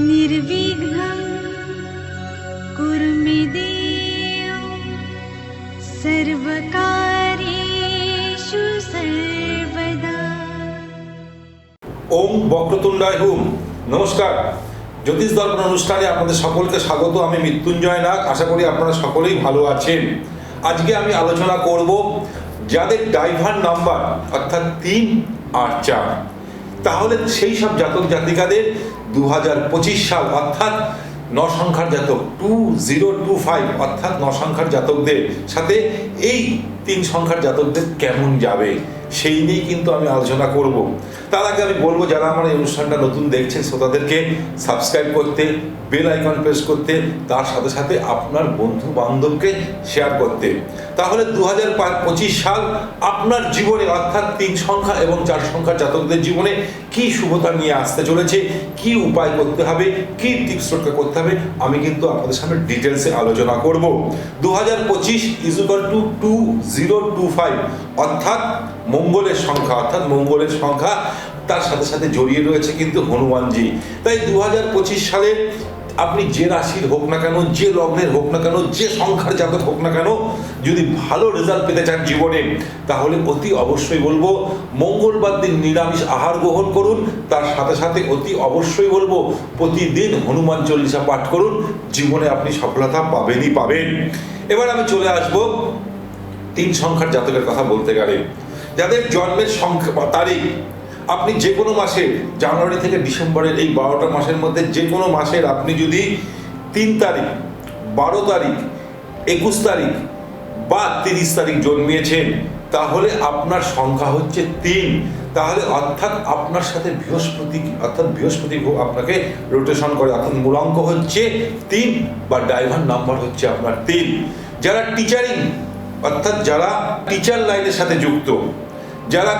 निर्विघ्नं कुरु मे देव सर्वकार्येषु सर्वदा ওম বক্রতুণ্ডায় হুম নমস্কার জ্যোতিষ দর্পণ অনুষ্ঠানে আপনাদের সকলকে স্বাগত। আমি মৃত্যুঞ্জয় নাগ। আশা করি আপনারা সকলেই ভালো আছেন। আজকে আমি আলোচনা করব যাদের ড্রাইভার নাম্বার, অর্থাৎ তিন আর চার, তাহলে সেই সব জাতক জাতিকাদের দু হাজার পঁচিশ সাল, অর্থাৎ ন সংখ্যার জাতক, টু জিরো টু ফাইভ, অর্থাৎ ন সংখ্যার জাতকদের সাথে এই তিন সংখ্যার জাতকদের কেমন যাবে? সেই নিয়েই কিন্তু আমি আলোচনা করব। তার আগে আমি বলব, যারা আমার এই অনুষ্ঠানটা নতুন দেখছেন, শ্রোতাদেরকে সাবস্ক্রাইব করতে বেল আইকন প্রেস করতে, তার সাথে সাথে আপনার বন্ধু বান্ধবকে শেয়ার করতে। তাহলে দু হাজার পঁচিশ সাল আপনার জীবনে, অর্থাৎ তিন সংখ্যা এবং চার সংখ্যার জাতকদের জীবনে কি শুভতা নিয়ে আসতে চলেছে, কি উপায় করতে হবে, কি টিপস করতে হবে, আমি কিন্তু আপনাদের সামনে ডিটেলসে আলোচনা করব। দু হাজার পঁচিশ is equal to two zero two five অর্থাৎ মঙ্গলের সংখ্যা, অর্থাৎ মঙ্গলের সংখ্যা তার সাথে সাথে জড়িয়ে রয়েছে কিন্তু হনুমানজি। তাই দু হাজার পঁচিশ সালে আপনি যে রাশির হোক না কেন, যে লগ্নের হোক না কেন, যে সংখ্যার জাতক হোক না কেন, যদি ভালো রেজাল্ট পেতে চান জীবনে, তাহলে অতি অবশ্যই বলব, মঙ্গলবার দিন নিরামিষ আহার গ্রহণ করুন, তার সাথে সাথে অতি অবশ্যই বলব, প্রতিদিন হনুমান চল্লিশা পাঠ করুন, জীবনে আপনি সফলতা পাবেনই পাবেন। এবার আমি চলে আসব তিন সংখ্যার জাতকের কথা বলতে গেলে। যাদের জন্মের সংখ্যা বা তারিখ, আপনি যে কোনো মাসে, জানুয়ারি থেকে ডিসেম্বরের এই বারোটা মাসের মধ্যে যে কোনো মাসের আপনি যদি তিন তারিখ, বারো তারিখ, একুশ তারিখ বা তিরিশ তারিখ জন্মিয়েছেন, তাহলে আপনার সংখ্যা হচ্ছে তিন। তাহলে অর্থাৎ আপনার সাথে বৃহস্পতি, অর্থাৎ বৃহস্পতি আপনাকে রোটেশন করে। অর্থাৎ মূলাঙ্ক হচ্ছে তিন বা ড্রাইভার নাম্বার হচ্ছে আপনার তিন। যারা টিচারিং অর্থাৎ যারা টিচার লাইনের সাথে যুক্ত যারা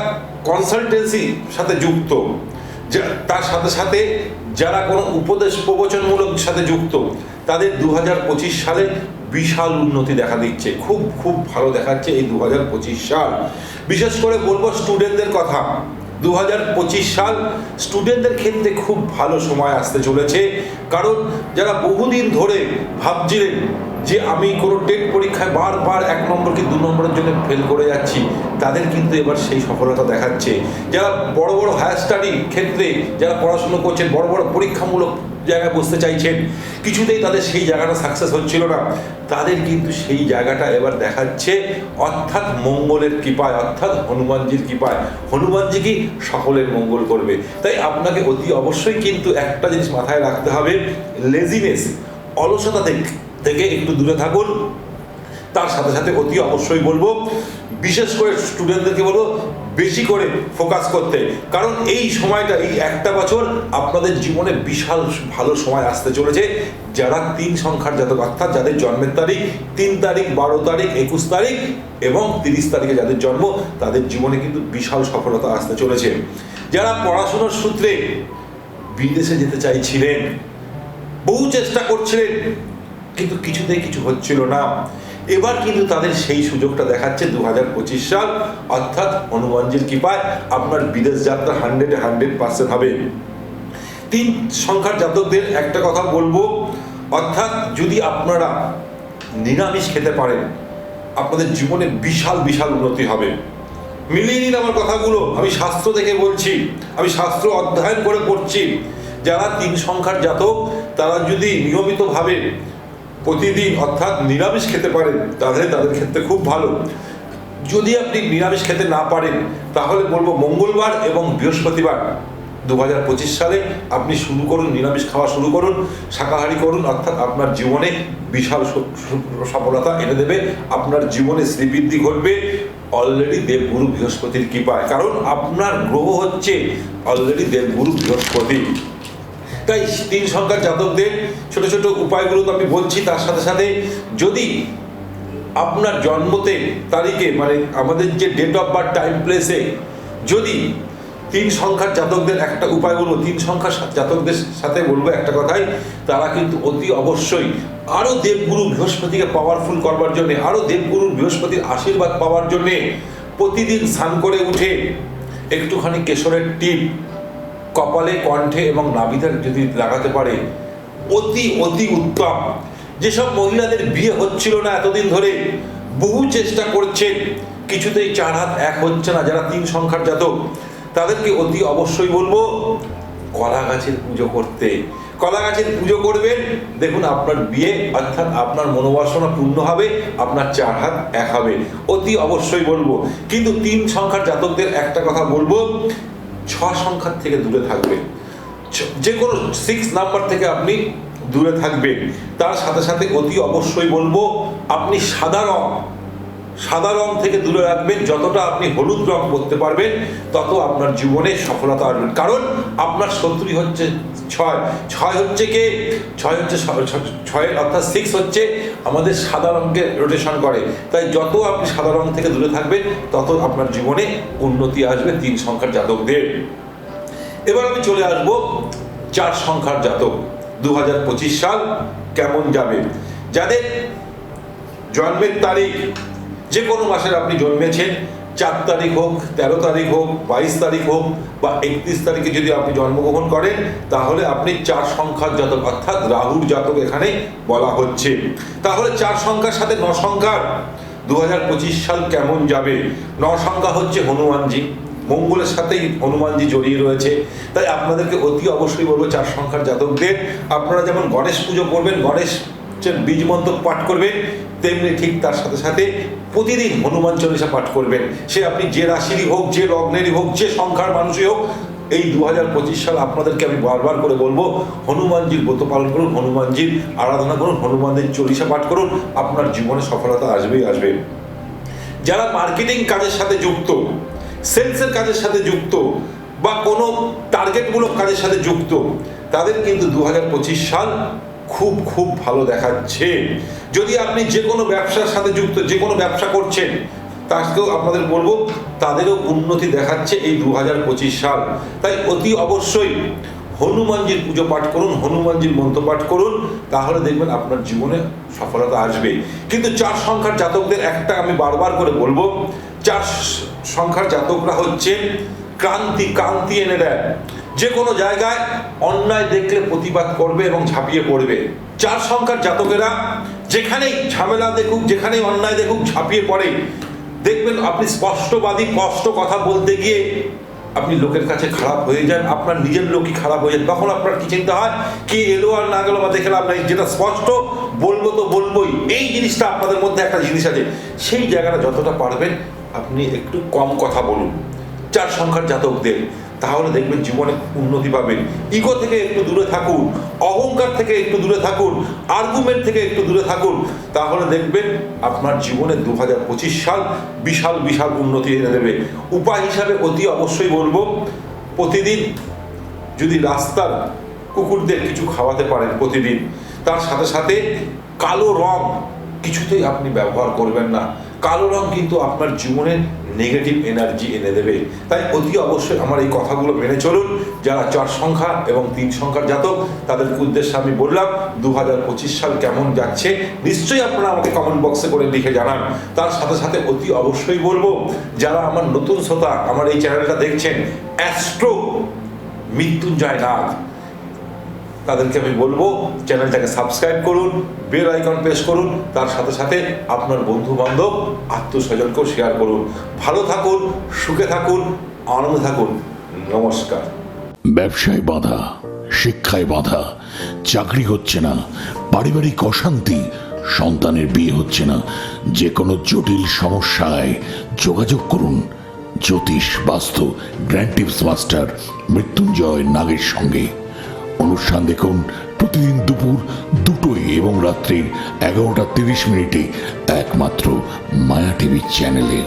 কনসালটেন্সি সাথে যুক্ত তার সাথে সাথে যারা কোনো উপদেশ প্রবচনমূলক সাথে যুক্ত, তাদের দু হাজার পঁচিশ সালে বিশাল উন্নতি দেখা দিচ্ছে। খুব খুব ভালো দেখাচ্ছে এই দু হাজার পঁচিশ সাল। বিশেষ করে বলব স্টুডেন্টদের কথা দু হাজার পঁচিশ সাল স্টুডেন্টদের ক্ষেত্রে খুব ভালো সময় আসতে চলেছে। কারণ যারা বহুদিন ধরে ভাবছিলেন যে আমি কোনো টেট পরীক্ষায় বারবার এক নম্বর কি দু নম্বরের জন্য ফেল করে যাচ্ছি, তাদের কিন্তু এবার সেই সফলতা দেখাচ্ছে। যারা বড় বড় হায়ার স্টাডি ক্ষেত্রে যারা পড়াশুনো করছেন, বড় বড় পরীক্ষামূলক জায়গায় বসতে চাইছেন, কিছুতেই তাদের সেই জায়গাটা সাকসেস হচ্ছিল না। তাদের কিন্তু সেই জায়গাটা এবার দেখাচ্ছে, অর্থাৎ মঙ্গলের কৃপায়, অর্থাৎ হনুমানজির কৃপায়। হনুমানজি কি সকলের মঙ্গল করবে। তাই আপনাকে অতি অবশ্যই কিন্তু একটা জিনিস মাথায় রাখতে হবে লেজিনেস অলসতা থেকে থেকে একটু দূরে থাকুন। তার সাথে সাথে অতি অবশ্যই বলব, বিশেষ করে স্টুডেন্টদেরকে বলব, বেশি করে ফোকাস করতে। কারণ এই সময়টা, এই একটা বছর আপনাদের জীবনে বিশাল ভালো সময় আসতে চলেছে। যারা তিন সংখ্যার জাতক, অর্থাৎ যাদের জন্মের তারিখ তিন তারিখ, বারো তারিখ, একুশ তারিখ এবং তিরিশ তারিখে যাদের জন্ম, তাদের জীবনে কিন্তু বিশাল সফলতা আসতে চলেছে। যারা পড়াশোনার সূত্রে বিদেশে যেতে চাইছিলেন, বহু চেষ্টা করছিলেন কিন্তু কিছুতেই কিছু হচ্ছিল না। এবার কিন্তু তাদের সেই সুযোগটা দেখাচ্ছে দু হাজার পঁচিশ সাল। অর্থাৎ হনুমানজির কৃপায় আপনার বিদেশ যাত্রা হান্ড্রেড হান্ড্রেড পার্সেন্ট হবে। তিন সংখ্যার জাতকদের একটা কথা বলব। অর্থাৎ যদি আপনারা নিরামিষ খেতে পারেন, আপনাদের জীবনে বিশাল বিশাল উন্নতি হবে। মিলিয়ে নিন আমার কথাগুলো। আমি শাস্ত্র থেকে বলছি, আমি শাস্ত্র অধ্যয়ন করে পড়ছি। যারা তিন সংখ্যার জাতক, তারা যদি নিয়মিতভাবে প্রতিদিন অর্থাৎ নিরামিষ খেতে পারেন তাহলে তাদের ক্ষেত্রে খুব ভালো। যদি আপনি নিরামিষ খেতে না পারেন, তাহলে বলব মঙ্গলবার এবং বৃহস্পতিবার দু হাজার পঁচিশ সালে আপনি শুরু করুন, নিরামিষ খাওয়া শুরু করুন, শাকাহারি করুন, অর্থাৎ আপনার জীবনে বিশাল সফলতা এনে দেবে, আপনার জীবনে শ্রীবৃদ্ধি ঘটবে অলরেডি দেবগুরু বৃহস্পতির কৃপায়। কারণ আপনার গ্রহ হচ্ছে অলরেডি দেবগুরু বৃহস্পতি। তাই তিন সংখ্যার জাতকদের ছোট ছোট উপায়গুলো তো আমি বলছি, তার সাথে সাথে যদি আপনার জন্মতে তারিখে মানে আমাদের যে ডেট অফ বার্থ টাইম প্লেসে যদি তিন সংখ্যার জাতকদের একটা উপায় বলব, তিন সংখ্যার জাতকদের সাথে বলব একটা কথাই, তারা কিন্তু অতি অবশ্যই আরও দেবগুরু বৃহস্পতিকে পাওয়ারফুল করবার জন্য আরও দেবগুরু বৃহস্পতির আশীর্বাদ পাওয়ার জন্যে প্রতিদিন স্নান করে উঠে একটুখানি কেশরের টিপ কপালে, কণ্ঠে এবং নাভিতে যদি লাগাতে পারে, অতি অতি উত্তম। যেসব মহিলাদের বিয়ে হচ্ছিল না এতদিন ধরে, বহু চেষ্টা করছেন কিছুতেই চার হাত এক হচ্ছে না, যারা তিন সংখ্যার জাতক, তাদেরকে অতি অবশ্যই বলব কলা গাছের পুজো করতে। কলা গাছের পুজো করবেন, দেখুন আপনার বিয়ে, অর্থাৎ আপনার মনোবাসনা পূর্ণ হবে, আপনার চার হাত এক হবে। অতি অবশ্যই বলব। কিন্তু তিন সংখ্যার জাতকদের একটা কথা বলব ছ সংখ্যার থেকে দূরে থাকবেন। যে কোনো সিক্স নাম্বার থেকে আপনি দূরে থাকবেন। তার সাথে সাথে অতি অবশ্যই বলব, আপনি সাদা রং সাদা রং থেকে দূরে রাখবেন। যতটা আপনি হলুদ রং করতে পারবেন, তত আপনার জীবনে সফলতা আসবেন কারণ আপনার শত্রু হচ্ছে ছয়। ছয় হচ্ছে কে? ছয় হচ্ছে স- ছ- ছয়ের অর্থাৎ সিক্স হচ্ছে আমাদের সাদা রঙকে রোটেশন করে। তাই যত আপনি সাদা রং থেকে দূরে থাকবেন, তত আপনার জীবনে উন্নতি আসবে তিন সংখ্যার জাতকদের। এবার আমি চলে আসব চার সংখ্যার জাতক। দু হাজার পঁচিশ সাল কেমন যাবে? যাদের জন্মের তারিখ যে কোনো মাসের আপনি জন্মেছেন, চার তারিখ হোক, তেরো তারিখ হোক, বাইশ তারিখ হোক বা একত্রিশ তারিখে যদি আপনি জন্মগ্রহণ করেন, তাহলে আপনি চার সংখ্যার জাতক, অর্থাৎ রাহুর জাতক এখানে বলা হচ্ছে। তাহলে চার সংখ্যার সাথে ন সংখ্যার দু সাল কেমন যাবে? ন সংখ্যা হচ্ছে হনুমানজি। মঙ্গলের সাথেই হনুমানজি জড়িয়ে রয়েছে। তাই আপনাদেরকে অতি অবশ্যই বলব চার সংখ্যার জাতকদের। আপনারা যেমন গণেশ পুজো করবেন গণেশ বীজ মন্ত্র পাঠ করবেন, তেমনি ঠিক তার সাথে সাথে প্রতিদিন হনুমান চল্লিশা পাঠ করবেন। সে আপনি যে রাশিরই হোক, যে লগ্নেরই হোক, যে সংখ্যার মানুষই হোক, এই দু হাজার পঁচিশ সাল আপনাদেরকে আমি বারবার করে বলব, হনুমানজির ব্রত পালন করুন, হনুমানজির আরাধনা করুন, হনুমানজির চল্লিশা পাঠ করুন, আপনার জীবনে সফলতা আসবেই আসবে। যারা মার্কেটিং কাজের সাথে যুক্ত সেলসের কাজের সাথে যুক্ত, বা কোনো টার্গেটমূলক কাজের সাথে যুক্ত, তাদের কিন্তু দু হাজার পঁচিশ সাল খুব খুব ভালো দেখাচ্ছে যদি আপনি যে কোনো ব্যবসার সাথে যুক্ত, যে কোনো ব্যবসা করছেন, তাকেও আপনাদের বলব, তাদেরও উন্নতি দেখাচ্ছে এই দু হাজার পঁচিশ সাল। তাই অতি অবশ্যই হনুমানজির পুজো পাঠ করুন, হনুমানজির মন্ত্র পাঠ করুন, তাহলে দেখবেন আপনার জীবনে সফলতা আসবে। কিন্তু চার সংখ্যার জাতকদের একটা আমি বারবার করে বলব, চার সংখ্যার জাতকরা হচ্ছে ক্রান্তি ক্রান্তি এনে দেয় যে কোনো জায়গায় অন্যায় দেখলে প্রতিবাদ করবে এবং ঝাঁপিয়ে পড়বে। চার সংখ্যার জাতকেরা যেখানেই ঝামেলা দেখুক, যেখানেই অন্যায় দেখুক, ঝাঁপিয়ে পড়ে। দেখবেন আপনি স্পষ্টবাদী, স্পষ্ট কথা বলতে গিয়ে আপনি লোকের কাছে খারাপ হয়ে যান, আপনার নিজের লোকই খারাপ হয়ে যান। তখন আপনার কি চিন্তা হয়? কি এলো আর না গেলো বা দেখে লাভ নাই। যেটা স্পষ্ট, বলব তো বলবোই। এই জিনিসটা আপনাদের মধ্যে একটা জিনিস আছে। সেই জায়গাটা যতটা পারবেন, আপনি একটু কম কথা বলুন। চার সংখ্যার জাতকদের। তাহলে দেখবেন জীবনে উন্নতি পাবেন। ইগো থেকে একটু দূরে থাকুন, অহংকার থেকে একটু দূরে থাকুন আর্গুমেন্ট থেকে একটু দূরে থাকুন, তাহলে দেখবেন আপনার জীবনে দু হাজার পঁচিশ সাল বিশাল বিশাল উন্নতি এনে দেবে। উপায় হিসাবে অতি অবশ্যই বলব, প্রতিদিন যদি রাস্তার কুকুরদের কিছু খাওয়াতে পারেন প্রতিদিন, তার সাথে সাথে কালো রং কিছুতেই আপনি ব্যবহার করবেন না। কালো রং কিন্তু আপনার জীবনে নেগেটিভ এনার্জি এনে দেবে। তাই অতি অবশ্যই আমার এই কথাগুলো মেনে চলুন। যারা চার সংখ্যা এবং তিন সংখ্যার জাতক, তাদেরকে উদ্দেশ্যে আমি বললাম দু হাজার পঁচিশ সাল কেমন যাচ্ছে, নিশ্চয়ই আপনারা আমাকে কমেন্ট বক্সে করে লিখে জানান। তার সাথে সাথে অতি অবশ্যই বলব, যারা আমার নতুন শ্রোতা, আমার এই চ্যানেলটা দেখছেন অ্যাস্ট্রো মৃত্যুঞ্জয় নাগ তাদেরকে আমি বলব, চ্যানেলটাকে সাবস্ক্রাইব করুন বেল আইকন প্রেস করুন, তার সাথে সাথে আপনার বন্ধু বান্ধব আত্মস্বজনকেও শেয়ার করুন। ভালো থাকুন, সুখে থাকুন, আনন্দে থাকুন। নমস্কার। ব্যবসায় বাধা, শিক্ষায় বাধা, চাকরি হচ্ছে না, পারিবারিক অশান্তি, সন্তানের বিয়ে হচ্ছে না। যে কোনো জটিল সমস্যায় যোগাযোগ করুন। জ্যোতিষ বাস্তু, গ্র্যান্ড টিপস মাস্টার, মৃত্যুঞ্জয় নাগের সঙ্গে। অনুষ্ঠান দেখুন প্রতিদিন দুপুর দুটোই এবং রাত্রি এগারোটা তিরিশ মিনিটে একমাত্র মায়া টিভি চ্যানেলে।